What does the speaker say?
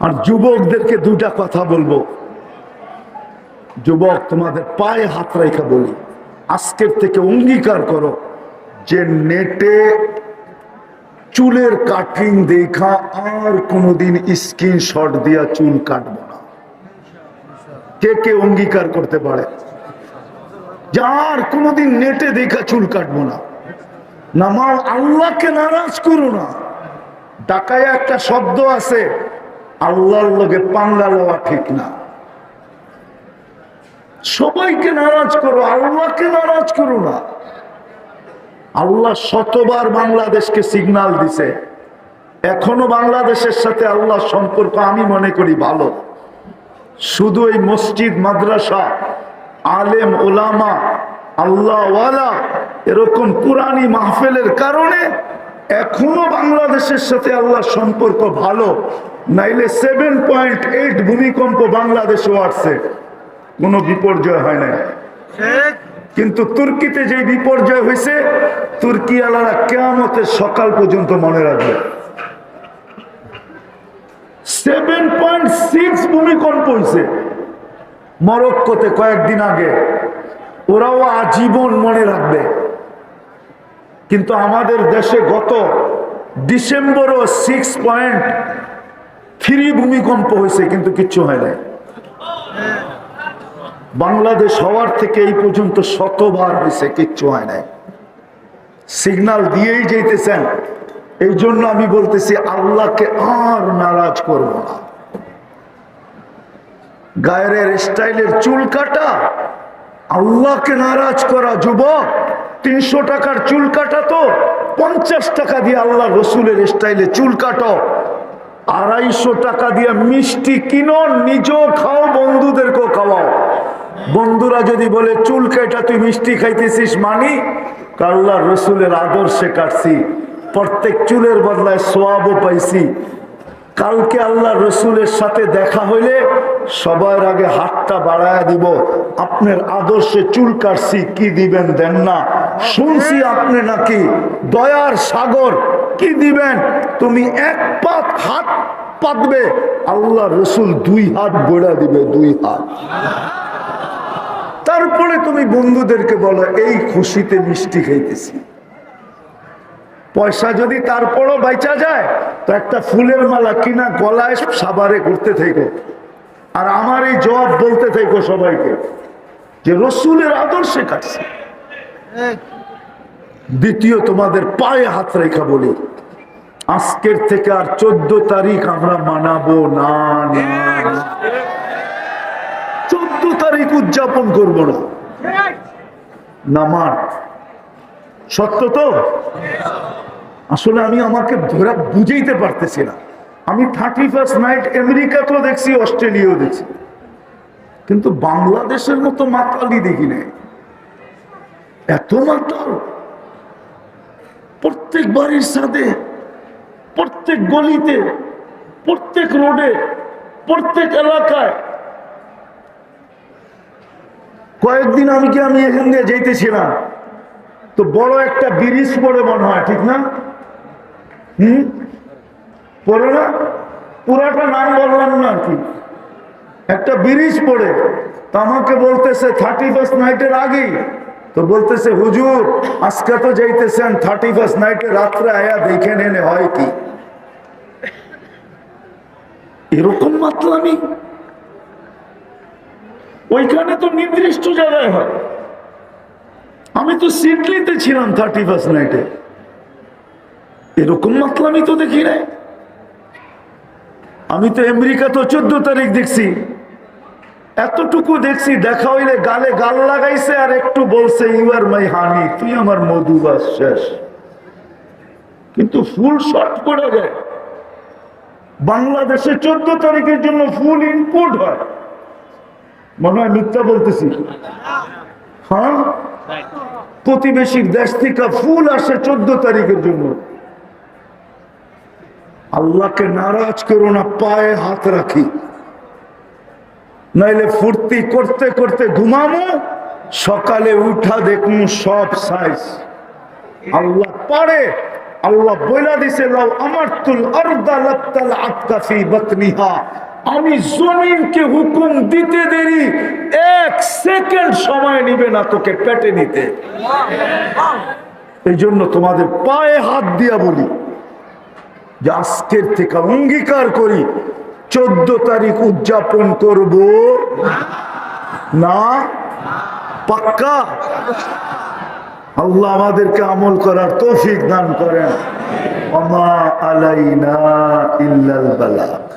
আর যুবকদেরকে দুটা কথা বলব। যুবক, তোমাদের পায়ে হাত রেখা বলি। আজকের থেকে অঙ্গীকার করো যে নেটে চুলের কাটিং দেখা আর কোনোদিন স্ক্রিনশট দিয়া চুল কাটবো না। কে কে অঙ্গীকার করতে পারে? যে আর কোনোদিন নেটে দেখা চুল কাটবো না। নামাল আল্লাহকে নারাজ করো না। ডাকায় একটা শব্দ আছে আল্লাহর লোকে পাঙ্গা লওয়া ঠিক না। সবাইকে নারাজ করো, আল্লাহকে নারাজ করো না। আল্লাহ শতবার বাংলাদেশকে সিগনাল দিছে। এখনও বাংলাদেশের সাথে আল্লাহ সম্পর্ক আমি মনে করি ভালো। শুধু এই মসজিদ, মাদ্রাসা, আলেম, ওলামা, আল্লাহওয়ালা এরকম পুরানি মাহফেলের কারণে এখনও বাংলাদেশের সাথে আল্লাহ সম্পর্ক ভালো। নাইলে সেভেন পয়েন্ট এইট ভূমিকম্প বাংলাদেশও আসছে কোনো বিপর্যয় হয় না কিন্তু তুর্কিতে যে বিপর্যয় হয়েছে তুর্কি আলারা কেয়ামতের সকাল পর্যন্ত মনে রাখবে। সেভেন পয়েন্ট সিক্স ভূমিকম্প হয়েছে। মরক্কোতে কয়েকদিন আগে। ওরাও আজীবন মনে রাখবে। কিন্তু আমাদের দেশে গত ডিসেম্বরও সিক্স পয়েন্ট থ্রি ভূমিকম্প হয়েছে, কিন্তু কিচ্ছু হয় নাই। বাংলাদেশ হওয়ার থেকে এই পর্যন্ত শতবার হয়েছে, কিচ্ছু হয় নাই। সিগনাল দিয়েই যেতেছেন। এই জন্য আমি বলতেছি, আল্লাহকে আর নারাজ করব না। গায়ের স্টাইলের চুল কাটা, আল্লাহকে নারাজ করা যুবক, তিনশো টাকার চুল কাটা তো, পঞ্চাশ টাকা দিয়ে আল্লাহ রসুলের স্টাইলে চুল কাটো। আড়াইশো টাকা দিয়ে মিষ্টি কিনো, নিজেও খাও, বন্ধুদেরকেও খাওয়াও। বন্ধুরা যদি বলে, চুল কেটা তুই মিষ্টি খাইতেছিস মানি? আল্লাহ রসুলের আদর্শে কাটছি। প্রত্যেক চুলের বদলায় সোয়াবও পাইছি। কালকে আল্লাহ রসুলের সাথে দেখা হইলে সবার আগে হাতটা বাড়ায় দিব। আপনার আদর্শে চুল কাটছি, কি দিবেন দেন না। শুনছি আপনি নাকি দয়ার সাগর। কি দিবেন? তুমি এক পাত হাত পাতবে, আল্লাহ রসুল দুই হাত গোড়া দিবে, দুই হাত। তারপরে তুমি বন্ধুদেরকে বলো, এই খুশিতে মিষ্টি খাইতেছি। পয়সা যদি তারপরও বাইচা যায়, তো একটা ফুলের মালা কিনা গলায় সাবারে ঘুরতে থেকো। আর আমার এই জবাব বলতে থেকো সবাইকে, যে রসুলের আদর্শে কাটছে। দ্বিতীয় তোমাদের পায়ে হাত রেখা বলি। আজকের থেকে আর চোদ্দ তারিখ আমরা মানাবো না চোদ্দ তারিখ উদযাপন করব না। নামার সত্য তো? আসলে আমি আমাকে ধরা বুঝাইতে পারতেছি না। আমি থার্টি ফার্স্ট নাইট আমেরিকাতেও দেখছি, অস্ট্রেলিয়াও দেখছি। কিন্তু বাংলাদেশের মতো মাতালি দেখি নাই। এত মাতাল। প্রত্যেক বাড়ির সাথে প্রত্যেক গলিতে, প্রত্যেক রোডে, প্রত্যেক এলাকায়। কয়েকদিন আমি কি আমি এখান দিয়ে যেতেছিলাম তো বড় একটা ব্রিজ পড়ে মনে হয়, ঠিক না? হুম? পড়ে না? পুরাটা নাম বললাম না আর কি। একটা ব্রিজ পড়ে। তো আমাকে বলতেছে থার্টি ফার্স্ট নাইটের আগেই তো বলতেছে, হুজুর, আজকে তো যাইতেছেন থার্টি ফার্স্ট নাইটে রাত্রে আয়া দেখে নেনে হয় কি? এরকম মাতলামি? ওইখানে তো নির্দিষ্ট জায়গায় হয়। আমি তো সিডলিতে ছিলাম থার্টি ফার্স্ট নাইটে এরকম মাতলামি তো দেখি নাই। আমি তো আমেরিকা তো চোদ্দ তারিখ দেখছি। এতটুকু দেখছি, দেখা হইলে গালে গাল লাগাইছে আর একটু বলছে ইউ আর মাই হানি তুই আমার মধুবাস, শেষ। কিন্তু ফুল শর্ট করে যায় বাংলাদেশে চোদ্দ তারিখের জন্য ফুল ইনপুট হয়। মনে হয় মিথ্যা বলতেছি। হ্যাঁ? প্রতিবেশীর দেশ থেকে ফুল আসে চোদ্দ তারিখের জন্য। আল্লাহকে নারাজ করো না, পায়ে হাত রাখি। নাইলে ফুর্তি করতে করতে ঘুমামো, সকালে উঠা দেখুন সব সাইজ আল্লাহ পারে, আল্লাহ বইলা দিছে, লাউ আমারতুল আরদা লাত্তাল আতকাফি বাতনিহা। আমি জমিনকে হুকুম দিতে দেরি, এক সেকেন্ড সময় নিবে না তোকে পেটে নিতে। এই জন্য তোমাদের পায়ে হাত দিয়া বলি যে আজকের থেকে অঙ্গীকার করি চোদ্দ তারিখ উদযাপন করব। না, পাক্কা? আল্লাহ আমাদেরকে আমল করার তৌফিক দান করেন। আমা আলাইনা ইল্লাল বালাগ